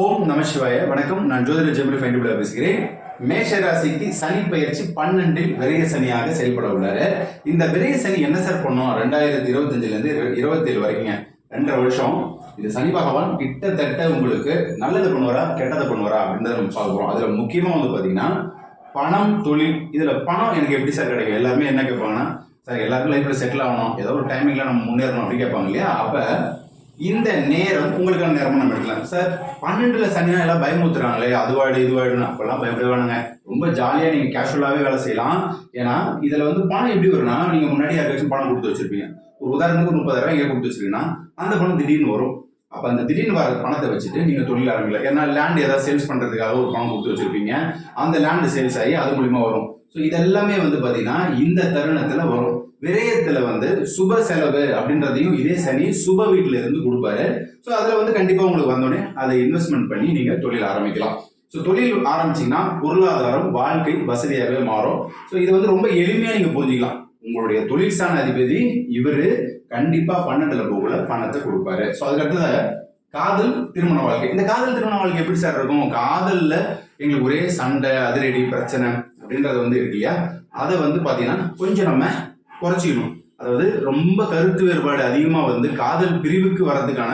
ஓம் நம சிவாய. வணக்கம். நான் ஜோதிட ஜெமினி ஃபைண்டிபிளா பேசுகிறேன். மேஷ ராசிக்கு சனி பயிற்சி பன்னெண்டில் விரைய சனியாக செயல்பட உள்ளாரு. இந்த விரைய சனி என்ன சார் பண்ணோம்? ரெண்டாயிரத்தி இருபத்தஞ்சுல இருந்து இருபத்தேழு வரைக்குங்க. ரெண்டரை வருஷம். இது சனி பகவான் கிட்டத்தட்ட உங்களுக்கு நல்லது பண்ணுவாரா கெட்டதை பண்ணுவாரா அப்படின்றத நம்ம பார்க்க போறோம் அதுல முக்கியமா வந்து பாத்தீங்கன்னா பணம் தொழில் இதுல பணம் எனக்கு எப்படி சார் கிடைக்கும்? எல்லாருமே என்ன கேட்பாங்கன்னா சார் எல்லாருக்கும் லைஃப்ல செட்டில் ஆகணும். ஏதோ ஒரு டைமிங்ல நம்ம முன்னேறணும் அப்படின்னு கேட்பாங்க இல்லையா? அப்ப இந்த நேரம் உங்களுக்கான நேரமா நம்ம எடுக்கலாம். சார் பன்னெண்டுல சனினா எல்லாம் பயமுத்துறாங்களே அதுவாடு இதுவாடுன்னு அப்பெல்லாம் பயப்பட வேணுங்க ரொம்ப ஜாலியா நீங்க கேஷுவலாவே வேலை செய்யலாம். ஏன்னா இதுல வந்து பணம் எப்படி வரும்னா நீங்க முன்னாடி யாருக்காச்சும் பணம் கொடுத்து வச்சிருப்பீங்க. ஒரு உதாரணத்துக்கு ஒரு முப்பதாயிரம் இங்கே கொடுத்து வச்சிருக்கீங்கன்னா அந்த பணம் திடீர்னு வரும். அப்ப அந்த திடீர்னு வர பணத்தை வச்சுட்டு நீங்க தொழில் ஆரம்பிக்கலாம் ஏன்னா லேண்ட் ஏதாவது சேல்ஸ் பண்றதுக்காக ஒரு பணம் கொடுத்து வச்சிருப்பீங்க. அந்த லேண்ட் சேல்ஸ் ஆகி அது மூலியமா வரும். ஸோ இதெல்லாமே வந்து பாத்தீங்கன்னா இந்த தருணத்துல வரும். விரயத்துல வந்து சுப செலவு அப்படின்றதையும் இதே சனி சுப வீட்டுல இருந்து கொடுப்பாரு. ஸோ அதுல வந்து கண்டிப்பா உங்களுக்கு வந்தோடனே அதை இன்வெஸ்ட்மெண்ட் பண்ணி நீங்க தொழில் ஆரம்பிக்கலாம். ஸோ தொழில் ஆரம்பிச்சீங்கன்னா பொருளாதாரம் வாழ்க்கை வசதியாகவே மாறும். ஸோ இது வந்து ரொம்ப எளிமையா நீங்க புரிஞ்சுக்கலாம். உங்களுடைய தொழில் சாண அதிபதி இவரு கண்டிப்பா பன்னெண்டுல போகல பணத்தை கொடுப்பாரு. ஸோ அதுக்கடுத்த காதல் திருமண வாழ்க்கை. இந்த காதல் திருமண வாழ்க்கை எப்படி சார் இருக்கும்? காதல்ல எங்களுக்கு ஒரே சண்டை அதிரடி பிரச்சனை அப்படின்றது வந்து இருக்கு இல்லையா? அதை வந்து பாத்தீங்கன்னா கொஞ்சம் நம்ம குறைச்சிக்கணும். அதாவது ரொம்ப கருத்து வேறுபாடு அதிகமாக வந்து காதல் பிரிவுக்கு வர்றதுக்கான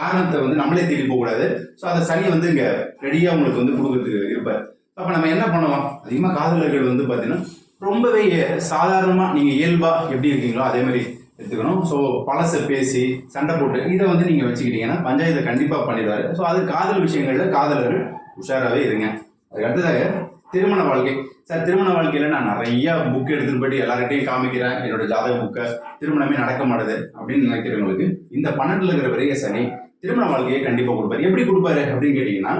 காரணத்தை வந்து நம்மளே தேடி போகக்கூடாது. ஸோ அதை சனி வந்து இங்கே ரெடியாக உங்களுக்கு வந்து கொடுக்கறதுக்கு இருப்பார். அப்போ நம்ம என்ன பண்ணுவோம்? அதிகமாக காதலர்கள் வந்து பார்த்தீங்கன்னா ரொம்பவே சாதாரணமாக நீங்கள் இயல்பாக எப்படி இருக்கீங்களோ அதே மாதிரி எடுத்துக்கணும். ஸோ பழசை பேசி சண்டை போட்டு இதை வந்து நீங்கள் வச்சுக்கிட்டீங்கன்னா பஞ்சாயத்தை கண்டிப்பாக பண்ணிடுவாரு. ஸோ அது காதல் விஷயங்களில் காதலர்கள் உஷாராகவே இருங்க. அதுக்கு அடுத்ததாக திருமண வாழ்க்கை. சார் திருமண வாழ்க்கையில நான் நிறைய புக் எடுத்துட்டு போயிட்டு எல்லார்கிட்டையும் காமிக்கிறேன். என்னோட ஜாதக புக்கை திருமணமே நடக்க மாட்டுது அப்படின்னு நினைக்கிறவங்களுக்கு இந்த பன்னெண்டுல இருக்கிற பெரிய சனி திருமண வாழ்க்கையை கண்டிப்பா கொடுப்பாரு. எப்படி கொடுப்பாரு அப்படின்னு கேட்டீங்கன்னா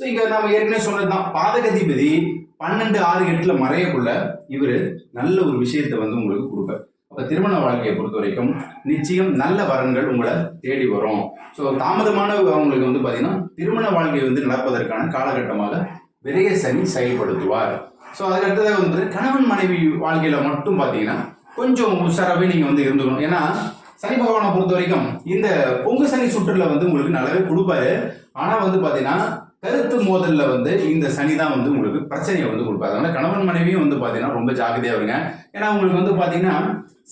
ஸோ இங்க நம்ம ஏற்கனவே சொன்னதுதான். பாதகதிபதி பன்னெண்டு ஆறு எட்டுல மறையக்குள்ள இவர் நல்ல ஒரு விஷயத்தை வந்து உங்களுக்கு கொடுப்பார். அப்ப திருமண வாழ்க்கையை பொறுத்த வரைக்கும் நிச்சயம் நல்ல வரன்கள் உங்களை தேடி வரும். ஸோ தாமதமான அவங்களுக்கு வந்து பாத்தீங்கன்னா திருமண வாழ்க்கை வந்து நடப்பதற்கான காலகட்டமாக விரைய சனி செயல்படுத்துவார். ஸோ அதுக்கடுத்ததாக வந்து கணவன் மனைவி வாழ்க்கையில் மட்டும் பார்த்தீங்கன்னா கொஞ்சம் உஷாராகவே நீங்கள் வந்து இருந்துக்கணும். ஏன்னா சனி பகவானை பொறுத்த வரைக்கும் இந்த பொங்கு சனி சுற்றுல வந்து உங்களுக்கு நல்லாவே கொடுப்பாரு. ஆனால் வந்து பார்த்தீங்கன்னா கருத்து மோதலில் வந்து இந்த சனி தான் வந்து உங்களுக்கு பிரச்சனையை வந்து கொடுப்பாரு. அதனால கணவன் மனைவியும் வந்து பார்த்தீங்கன்னா ரொம்ப ஜாக்கிரதையாக இருங்க. ஏன்னா உங்களுக்கு வந்து பார்த்தீங்கன்னா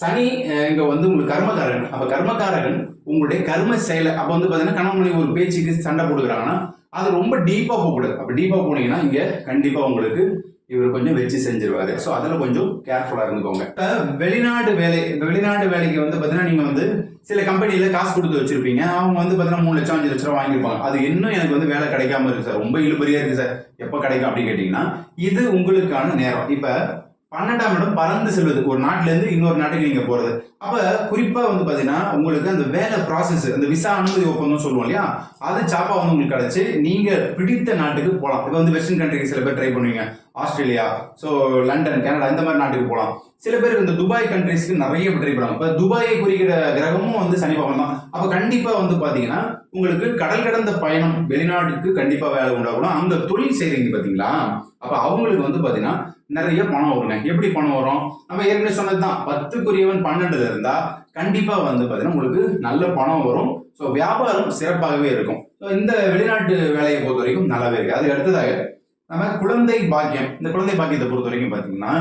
சனி இங்கே வந்து உங்களுக்கு கர்மகாரகன் அப்போ கர்மகாரகன் உங்களுடைய கர்ம செயலை அப்போ வந்து பார்த்தீங்கன்னா கணவன் மனைவி ஒரு பேச்சுக்கு சண்டை போடுகிறாங்கன்னா அது ரொம்ப டீப்பாக போகக்கூடாது. அப்படி டீப்பாக போனீங்கன்னா இங்கே கண்டிப்பாக உங்களுக்கு இவர் கொஞ்சம் வச்சு செஞ்சிருவாரு. ஸோ அதில் கொஞ்சம் கேர்ஃபுல்லாக இருந்துக்கோங்க. இப்போ வெளிநாடு வேலை இந்த வெளிநாடு வேலைக்கு வந்து பார்த்தீங்கன்னா நீங்கள் வந்து சில கம்பெனியில் காசு கொடுத்து வச்சிருப்பீங்க. அவங்க வந்து பார்த்தீங்கன்னா மூணு லட்சம் அஞ்சு லட்சம் ரூபா வாங்கியிருப்பாங்க அது இன்னும் எனக்கு வந்து வேலை கிடைக்காம இருக்கு சார். ரொம்ப இழுபறியாக இருக்கு சார். எப்போ கிடைக்கும் அப்படின்னு கேட்டிங்கன்னா இது உங்களுக்கான நேரம். இப்போ பன்னெண்டாம் இடம் பறந்து செல்வது. ஒரு நாட்டிலேருந்து இன்னொரு நாட்டுக்கு நீங்கள் போகிறது அப்போ குறிப்பாக வந்து பார்த்தீங்கன்னா உங்களுக்கு அந்த வேலை ப்ராசஸ் அந்த விசா அனுமதி ஒப்பந்தம் சொல்லுவோம் இல்லையா? அது சாப்பா வந்து உங்களுக்கு கிடச்சி நீங்கள் பிடித்த நாட்டுக்கு போகலாம் இப்போ வந்து வெஸ்டர்ன் கண்ட்ரிக்கு சில பேர் ட்ரை பண்ணுவீங்க. ஆஸ்திரேலியா ஸோ லண்டன் கனடா இந்த மாதிரி நாட்டுக்கு போகலாம் சில பேர் இந்த துபாய் கண்ட்ரிஸ்க்கு நிறைய ட்ரை பண்ணுவாங்க இப்போ துபாயை குறிக்கிற கிரகமும் வந்து சனி பகவான் தான். அப்போ கண்டிப்பாக வந்து பார்த்தீங்கன்னா உங்களுக்கு கடல் கடந்த பயணம் வெளிநாட்டுக்கு கண்டிப்பாக வேலை உண்டாகணும். அந்த தொழில் செய்கிறீங்க பார்த்தீங்களா அப்போ அவங்களுக்கு வந்து பார்த்தீங்கன்னா நிறைய பணம் வருங்க. எப்படி பணம் வரும்? நம்ம ஏற்கனவே சொன்னதுதான். பத்துக்குரியவன் பன்னெண்டு இருந்தா கண்டிப்பா வந்து பாத்தீங்கன்னா உங்களுக்கு நல்ல பணம் வரும். ஸோ வியாபாரம் சிறப்பாகவே இருக்கும். ஸோ இந்த வெளிநாட்டு வேலையை பொறுத்த வரைக்கும் நல்லாவே இருக்கு. அதுக்கு அடுத்ததாக நம்ம குழந்தை பாக்கியம். இந்த குழந்தை பாக்கியத்தை பொறுத்த வரைக்கும் பாத்தீங்கன்னா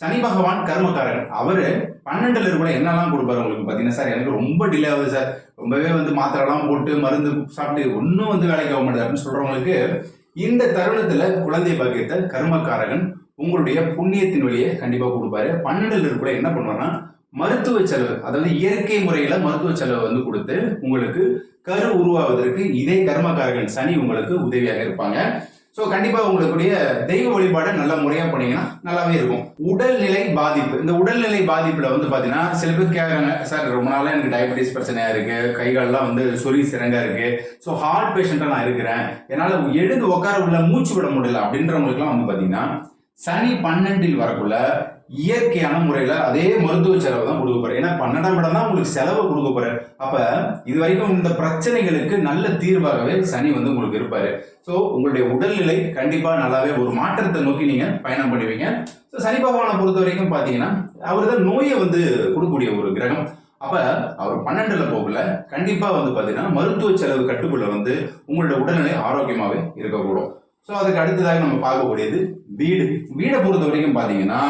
சனி பகவான் கர்மக்காரன் அவரு பன்னெண்டுல இருக்கிற என்னெல்லாம் கொடுப்பாரு உங்களுக்கு பாத்தீங்கன்னா சார் எனக்கு ரொம்ப டிலே ஆகுது சார். ரொம்பவே வந்து மாத்திரைலாம் போட்டு மருந்து சாப்பிட்டு ஒன்றும் வந்து வேலைக்கு ஆக மாட்டேது அப்படின்னு சொல்றவங்களுக்கு இந்த தருணத்துல குழந்தை பாக்கியத்தை கர்மக்காரகன் உங்களுடைய புண்ணியத்தின் வழியை கண்டிப்பா கொடுப்பாரு. பன்னெண்டுல கூட என்ன பண்ணுவாருன்னா மருத்துவ செலவு அதாவது இயற்கை முறையில மருத்துவ செலவு வந்து கொடுத்து உங்களுக்கு கரு உருவாவதற்கு இதே கர்மக்காரகன் சனி உங்களுக்கு உதவியாக இருப்பாங்க. ஸோ கண்டிப்பாக உங்களுக்குடைய தெய்வ வழிபாடை நல்ல முறையாக பண்ணீங்கன்னா நல்லாவே இருக்கும். உடல்நிலை பாதிப்பு இந்த உடல்நிலை பாதிப்பில் வந்து பார்த்தீங்கன்னா சில பேர் கேட்குறாங்க சார் ரொம்ப நாளாக எனக்கு டயபெட்டிஸ் பிரச்சனையாக இருக்குது கை கால்லாம் வந்து சொறி சிறங்காக இருக்குது ஸோ ஹார்ட் பேஷண்ட்டாக நான் இருக்கிறேன். என்னால் எழுந்து உட்கார உள்ள மூச்சு விட முடியல. அப்படின்றவங்களுக்குலாம் வந்து பார்த்தீங்கன்னா சனி பன்னெண்டில் வரக்குள்ள இயற்கையான முறையில அதே மருத்துவ செலவு தான் கொடுக்க போறாரு. ஏன்னா பன்னெண்டாம் இடம் தான் உங்களுக்கு செலவு கொடுக்க போறாரு. அப்ப இது வரைக்கும் இந்த பிரச்சனைகளுக்கு நல்ல தீர்வாகவே சனி வந்து உங்களுக்கு இருப்பாரு. ஸோ உங்களுடைய உடல்நிலை கண்டிப்பா நல்லாவே ஒரு மாற்றத்தை நோக்கி நீங்க பயணம் பண்ணுவீங்க. ஸோ சனி பகவானை பொறுத்த வரைக்கும் பாத்தீங்கன்னா அவர் தான் நோயை வந்து கொடுக்கக்கூடிய ஒரு கிரகம். அப்ப அவர் பன்னெண்டுல போகல. கண்டிப்பா வந்து பாத்தீங்கன்னா மருத்துவ செலவு கட்டுக்குள்ள வந்து உங்களோட உடல்நிலை ஆரோக்கியமாவே இருக்கக்கூடும். ஸோ அதுக்கு அடுத்ததாக நம்ம பார்க்கக்கூடியது வீடு. வீடை பொறுத்த வரைக்கும் பார்த்தீங்கன்னா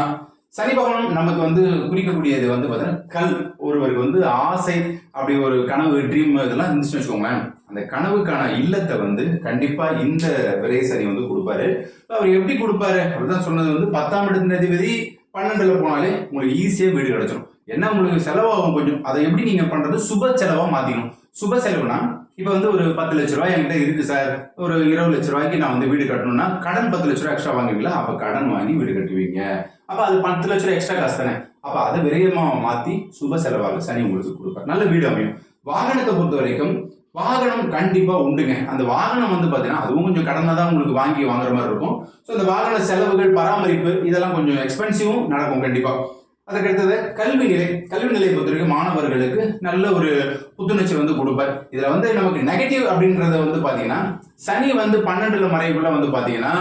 சனி பகவான் நமக்கு வந்து குறிக்கக்கூடியது வந்து பார்த்தீங்கன்னா கல். ஒருவருக்கு வந்து ஆசை அப்படி ஒரு கனவு ட்ரீம் இதெல்லாம் இருந்துச்சுன்னு வச்சுக்கோங்களேன். அந்த கனவுக்கான இல்லத்தை வந்து கண்டிப்பா இந்த விரை சனி வந்து கொடுப்பாரு. அவர் எப்படி கொடுப்பாரு? அப்படிதான் சொன்னது வந்து பத்தாம் இடத்து அதிபதி பன்னெண்டுல போனாலே உங்களுக்கு ஈஸியாக வீடு கிடைச்சிடும் என்ன உங்களுக்கு செலவாகும் கொஞ்சம் அதை எப்படி நீங்க பண்றது? சுப செலவா மாத்திக்கணும். சுப செலவுனா இப்போ வந்து ஒரு பத்து லட்ச ரூபாய் என்கிட்ட இருக்கு சார். ஒரு இருபது லட்ச ரூபாய்க்கு நான் வந்து வீடு கட்டணும்னா கடன் பத்து லட்ச ரூபாய் எக்ஸ்ட்ரா வாங்குவீங்களா? அப்போ கடன் வாங்கி வீடு கட்டுவீங்க. அப்போ அது பத்து லட்ச ரூபாய் எக்ஸ்ட்ரா காசு தானே. அப்போ அதை விரயமா மாற்றி சுப செலவாக சனி உங்களுக்கு கொடுப்பார். நல்ல வீடு அமையும். வாகனத்தை பொறுத்த வரைக்கும் வாகனம் கண்டிப்பாக உண்டுங்க. அந்த வாகனம் வந்து பார்த்தீங்கன்னா அதுவும் கொஞ்சம் கடனாக தான் உங்களுக்கு வாங்கி வாங்குற மாதிரி இருக்கும். ஸோ இந்த வாகன செலவுகள் பராமரிப்பு இதெல்லாம் கொஞ்சம் எக்ஸ்பென்சிவும் நடக்கும் கண்டிப்பாக அதுக்கடுத்தது கல்வி நிலை கல்வி நிலையை பொறுத்தவரைக்கும் மாணவர்களுக்கு நல்ல ஒரு புத்துணர்ச்சி வந்து கொடுப்பார். இதில் வந்து நமக்கு நெகட்டிவ் அப்படின்றத வந்து பார்த்தீங்கன்னா சனி வந்து பன்னெண்டுல மறைவுக்குள்ள வந்து பார்த்தீங்கன்னா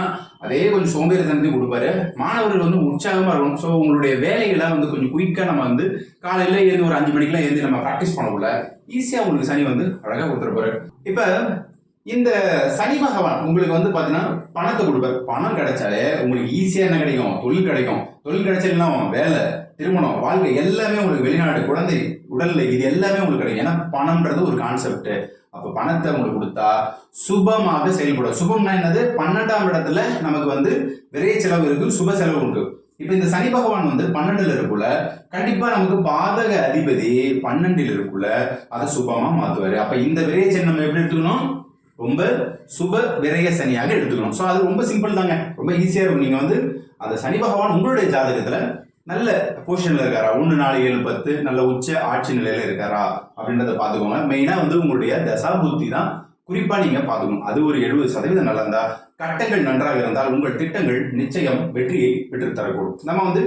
அதே கொஞ்சம் சோம்பேறித்தனத்தையும் கொடுப்பாரு. மாணவர்கள் வந்து உற்சாகமாக இருக்கும் ஸோ உங்களுடைய வேலைகளை வந்து கொஞ்சம் குயிக்காக நம்ம வந்து காலையில் எழுந்து ஒரு அஞ்சு மணிக்கெல்லாம் எழுந்து நம்ம ப்ராக்டிஸ் பண்ணக்குள்ள ஈஸியாக உங்களுக்கு சனி வந்து அழகாக கொடுத்துருப்பாரு இப்போ இந்த சனி பகவான் உங்களுக்கு வந்து பாத்தீங்கன்னா பணத்தை கொடுப்பார். பணம் கிடைச்சாலே உங்களுக்கு ஈஸியா என்ன கிடைக்கும்? தொழில் கிடைக்கும். தொழில் கிடைச்சதுன்னா வேலை திருமணம் வாழ்க்கை எல்லாமே உங்களுக்கு வெளிநாடு குழந்தை உடல்நிலை இது எல்லாமே உங்களுக்கு கிடைக்கும். ஏன்னா பணம்ன்றது ஒரு கான்செப்ட் அப்ப பணத்தை உங்களுக்கு கொடுத்தா சுபமாக செயல்படும். சுபம்னா என்னது? பன்னெண்டாம் இடத்துல நமக்கு வந்து விரைய செலவு இருக்கு சுப செலவு இருக்கு இப்போ இந்த சனி பகவான் வந்து பன்னெண்டுல இருக்குள்ள கண்டிப்பா நமக்கு பாதக அதிபதி பன்னெண்டில் இருக்குள்ள அதை சுபமா மாத்துவாரு. அப்ப இந்த விரைய சின்னம் எப்படி எடுத்துக்கணும்? ரொம்ப சுப விரய சனியாக எடுத்துக்கணும். ஸோ அது ரொம்ப சிம்பிள் தாங்க. ரொம்ப ஈஸியாக இருக்கும். நீங்கள் வந்து அந்த சனி பகவான் உங்களுடைய ஜாதகத்தில் நல்ல பொசிஷனில் இருக்காரா? ஒன்று நாலு ஏழு பத்து நல்ல உச்ச ஆட்சி நிலையில் இருக்காரா? அப்படின்றத பார்த்துக்கோங்க. மெயினாக வந்து உங்களுடைய தசா புத்தி தான் குறிப்பாக நீங்கள் பார்த்துக்கணும். அது ஒரு எழுபது சதவீதம் நல்லா இருந்தால் கட்டங்கள் நன்றாக இருந்தால் உங்கள் திட்டங்கள் நிச்சயம் வெற்றியை பெற்றுத்தரக்கூடும். நம்ம வந்து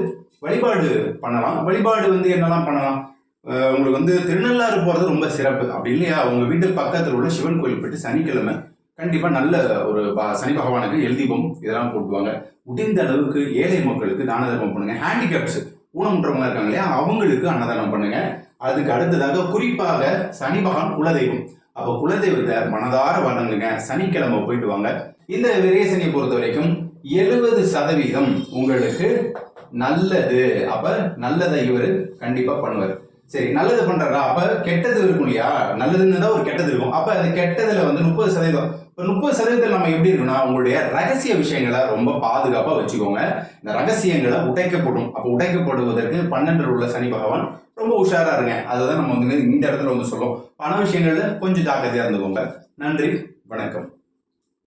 வழிபாடு பண்ணலாம். வழிபாடு வந்து என்னெல்லாம் பண்ணலாம்? உங்களுக்கு வந்து திருநள்ளாறு போகிறது ரொம்ப சிறப்பு. அப்படி இல்லையா? உங்க வீட்டு பக்கத்தில் உள்ள சிவன் கோயில் போயிட்டு சனிக்கிழமை கண்டிப்பா நல்ல ஒரு ப- சனி பகவானுக்கு எழுதிபம் இதெல்லாம் போட்டுவாங்க. முடிந்த அளவுக்கு ஏழை மக்களுக்கு தான தர்மம் பண்ணுங்க. ஹேண்டிகேப்ஸ் ஊனமுற்றவங்க இருக்காங்க இல்லையா? அவங்களுக்கு அன்னதானம் பண்ணுங்க. அதுக்கு அடுத்ததாக குறிப்பாக சனி பகவான் குலதெய்வம். அப்ப குலதெய்வத்தை மனதார வணங்குங்க. சனிக்கிழமை போயிட்டு வாங்க. இந்த விரேசனியை பொறுத்த வரைக்கும் எழுபது சதவீதம் உங்களுக்கு நல்லது. அப்ப நல்லதை இவர் கண்டிப்பா பண்ணுவார். சரி நல்லது பண்றாரா? அப்ப கெட்டது இருக்கும் இல்லையா? நல்லதுன்னு தான் ஒரு கெட்டது இருக்கும். அப்ப அந்த கெட்டதுல வந்து முப்பது சதவீதம். இப்போ முப்பது சதவீதத்தில் நம்ம எப்படி இருக்குன்னா உங்களுடைய ரகசிய விஷயங்களை ரொம்ப பாதுகாப்பாக வச்சுக்கோங்க. இந்த ரகசியங்களை உடைக்கப்படும். அப்போ உடைக்கப்படுவதற்கு பன்னெண்டில் உள்ள சனி பகவான் ரொம்ப உஷாரா இருங்க. அதை தான் நம்ம வந்து இந்த இடத்துல வந்து சொல்லுவோம் பண விஷயங்கள்ல கொஞ்சம் ஜாக்கிரதையா இருந்துக்கோங்க. நன்றி வணக்கம்.